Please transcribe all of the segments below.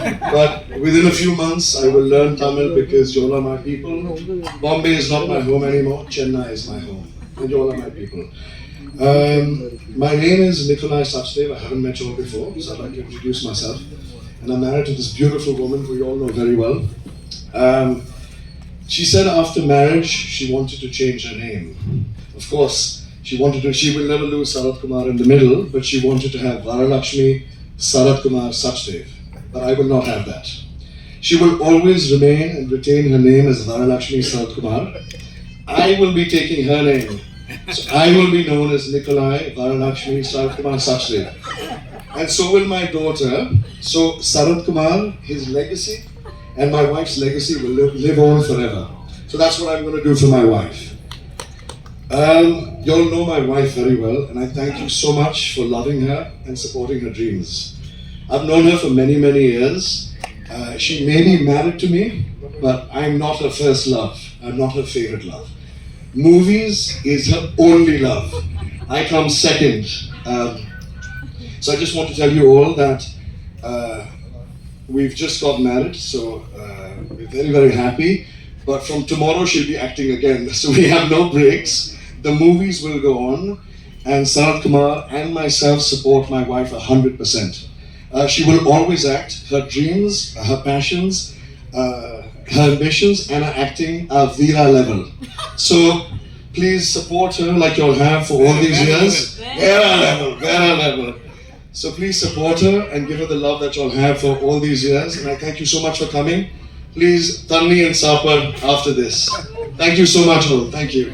But within a few months, I will learn Tamil because you all are my people. Bombay is not my home anymore. Chennai is my home. And you all are my people. Um, my name is Nikolai Sachdev. I haven't met you all before, so I'd like to introduce myself. And I'm married to this beautiful woman who you all know very well. Um, she said after marriage she wanted to change her name. Of course, she wanted to. She will never lose Sarat Kumar in the middle, but she wanted to have Varalakshmi Sarat Kumar Sachdev. But I will not have that. She will always remain and retain her name as Varalakshmi Sarat Kumar. I will be taking her name. So I will be known as Nikolai Varalakshmi Sarat Kumar Sachdev. And so will my daughter. So Sarat Kumar, his legacy, and my wife's legacy will live, live on forever. So that's what I'm going to do for my wife. Um, you all know my wife very well, and I thank you so much for loving her and supporting her dreams. I've known her for many, many years. Uh, she may be married to me, but I'm not her first love. I'm not her favorite love. Movies is her only love. I come second. Um, so I just want to tell you all that uh, we've just got married, so uh, we're very, very happy. But from tomorrow, she'll be acting again. So we have no breaks. The movies will go on, and Sanat Kumar and myself support my wife 100%. Uh, she will always act. Her dreams, her passions, uh, her ambitions, and her acting are Veera level. So please support her like you all have for all these years. Vera level, Vera level. So please support her and give her the love that you all have for all these years. And I thank you so much for coming. Please, Tanni and Sapar after this. Thank you so much, all. Thank you.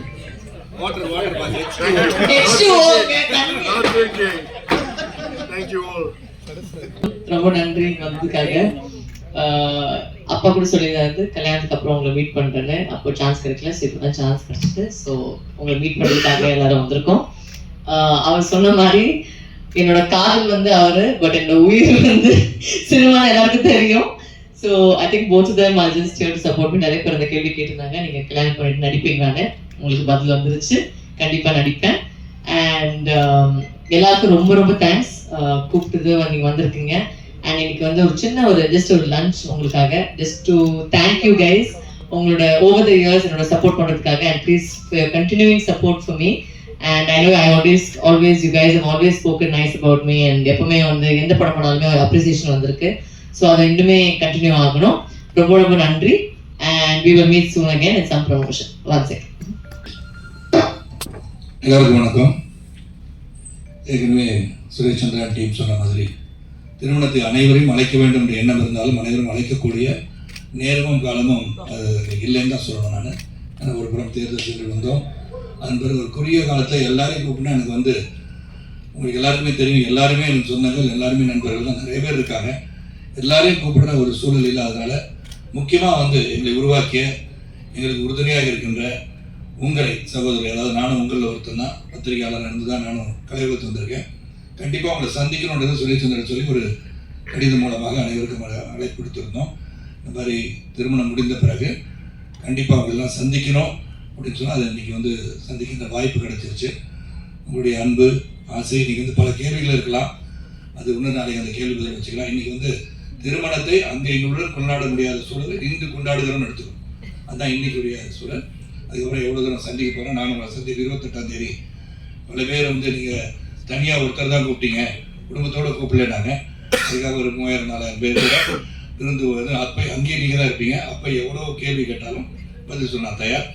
Water, water, H2O. H2O, thank you. Not drinking. Thank you all. ரொம்ப நன்றி வந்ததுக்காக. ஆஹ் அப்பா கூட சொல்லியிருந்தாரு கல்யாணத்துக்கு அப்புறம் உங்களை meet பண்றேன்னு. அப்போ சான்ஸ் கிடைக்கல ஸோ இப்போ தான் சான்ஸ் கிடைச்சிது ஸோ உங்களை மீட் பண்ணுறதுக்காக எல்லாரும் வந்திருக்கோம். ஆஹ் அவர் சொன்ன மாதிரி என்னோட காதல் வந்து அவரு பட் என்னோட உயிர் வந்து சினிமா எல்லாருக்கும் தெரியும். So I think both them I just here support பண்ணி நிறைய பேர் அந்த கேள்வி கேட்டிருந்தாங்க. நீங்க கல்யாணம் பண்ணிட்டு நடிப்பீங்களான்னு உங்களுக்கு பதில் வந்துருச்சு. கண்டிப்பா நடிப்பேன். அண்ட் um, எல்லாருக்கும் ரொம்ப ரொம்ப தேங்க்ஸ் கூப்பிட்டது நீங்க வந்திருக்கீங்க. அண்ட் இன்னைக்கு வந்து ஒரு சின்ன ஒரு ஜஸ்ட் ஒரு லஞ்ச் உங்களுக்காக. Just to thank you guys உங்களோட ஓவர் த இயர்ஸ் என்னோட சப்போர்ட் பண்றதுக்காக. And please continuing support for me and I know I always always you guys have always spoken nice about me and எப்பவுமே வந்து எந்த படம் பண்ணாலுமே appreciation வந்திருக்கு. So அதை இன்னுமே கண்டினியூ ஆகணும். ரொம்ப ரொம்ப நன்றி. And we will meet soon again in some promotion one second எல்லாருக்கும் வணக்கம். ஏற்கனவே சுரேஷ் சந்திரா டீம் சொன்ன மாதிரி திருமணத்தை அனைவரையும் அழைக்க வேண்டும் என்ற எண்ணம் இருந்தாலும் அனைவரும் அழைக்கக்கூடிய நேரமும் காலமும் அது இல்லைன்னு தான் சொல்லணும் நான். ஆனால் ஒரு புறம் தேர்தல் சென்று வந்தோம். அதன் பிறகு ஒரு குறுகிய காலத்தில் எல்லாரையும் கூப்பிட்டா எனக்கு வந்து உங்களுக்கு எல்லாருக்குமே தெரியும் எல்லாருமே எனக்கு சொந்தங்கள் எல்லாருமே நண்பர்கள் தான் நிறைய பேர் இருக்காங்க. எல்லாரையும் கூப்பிடுற ஒரு சூழல் இல்லாதனால முக்கியமாக வந்து எங்களை உருவாக்கிய எங்களுக்கு உறுதுணையாக இருக்கின்ற உங்களை சகோதரி அதாவது நானும் உங்களில் ஒருத்தன் தான் பத்திரிகையாளர் இருந்து தான் நானும் கலைவத்து வந்திருக்கேன். கண்டிப்பாக உங்களை சந்திக்கணுன்றது சொல்லிச்சந்திரன் சொல்லி ஒரு கடிதம் மூலமாக அனைவருக்கும் அழை- அழைப்பு கொடுத்துருந்தோம். இந்த மாதிரி திருமணம் முடிந்த பிறகு கண்டிப்பாக அவங்களெல்லாம் சந்திக்கணும் அப்படின்னு சொன்னால் அது இன்றைக்கி வந்து சந்திக்கின்ற வாய்ப்பு கிடைச்சிருச்சு. உங்களுடைய அன்பு ஆசை இன்றைக்கி வந்து பல கேள்விகள் இருக்கலாம். அது இன்னும் நாளைக்கு அந்த கேள்வி பதில் வச்சுக்கலாம். இன்றைக்கி வந்து திருமணத்தை அங்கே எங்களுடன் கொண்டாட முடியாத சூழல் இன்று கொண்டாடுகிறோம்னு எடுத்துக்கணும். அதுதான் இன்றைக்குரிய சூழல். அதுக்கப்புறம் எவ்வளோ தூரம் சந்திக்க போகிறோம் நானும் உங்களை இருபத்தெட்டாம் தேதி. பல பேர் வந்து நீங்கள் தனியாக ஒருத்தர் தான் கூப்பிட்டீங்க. குடும்பத்தோடு கூப்பிடலனாங்க அதுக்காக ஒரு மூவாயிரம் நாலாயிரம் பேர் கூட விருந்து வந்து அப்போ அங்கேயே நீங்கள் தான் இருப்பீங்க. அப்போ எவ்வளோ கேள்வி கேட்டாலும் பதில் சொன்னா தயார்.